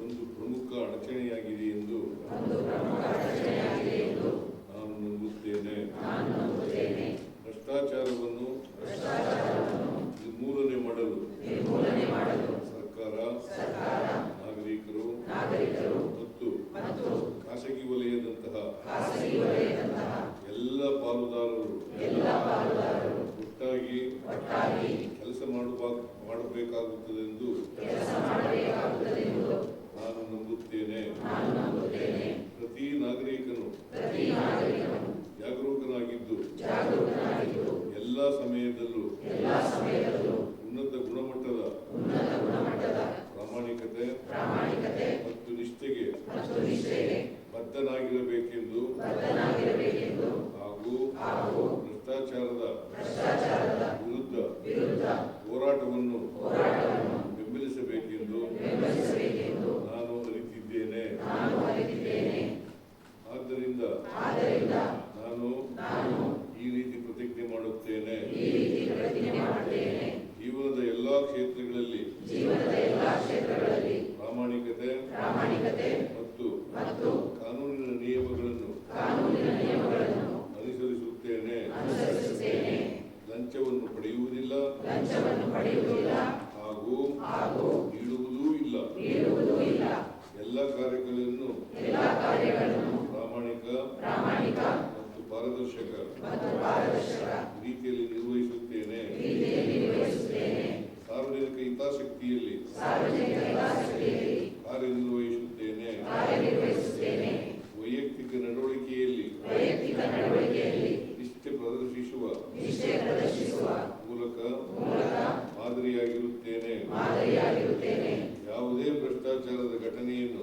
ಒಂದು ಪ್ರಮುಖ ಅಡಚಣೆಯಾಗಿದೆ ಎಂದು ನಾನು ನಂಬುತ್ತೇನೆ. ಭ್ರಷ್ಟಾಚಾರವನ್ನು ನಿರ್ಮೂಲನೆ ಮಾಡಲು ಸರ್ಕಾರ, ನಾಗರಿಕರು ಮತ್ತು ಖಾಸಗಿ ವಲಯದಂತಹ ಎಲ್ಲ ಪಾಲುದಾರರು ಒಟ್ಟಾಗಿ ಕೆಲಸ ಮಾಡಬೇಕಾಗುತ್ತದೆ ಮಾಡಬೇಕಾಗುತ್ತದೆಂದು ನಾನು ಕಾರ್ಯನಿರ್ವಹಿಸುತ್ತೇನೆ. ವೈಯಕ್ತಿಕ ನಡವಳಿಕೆಯಲ್ಲಿ ನಿಷ್ಠೆ ಪ್ರದರ್ಶಿಸುವ ಮೂಲಕ ಮಾದರಿಯಾಗಿರುತ್ತೇನೆ. ಯಾವುದೇ ಭ್ರಷ್ಟಾಚಾರದ ಘಟನೆಯನ್ನು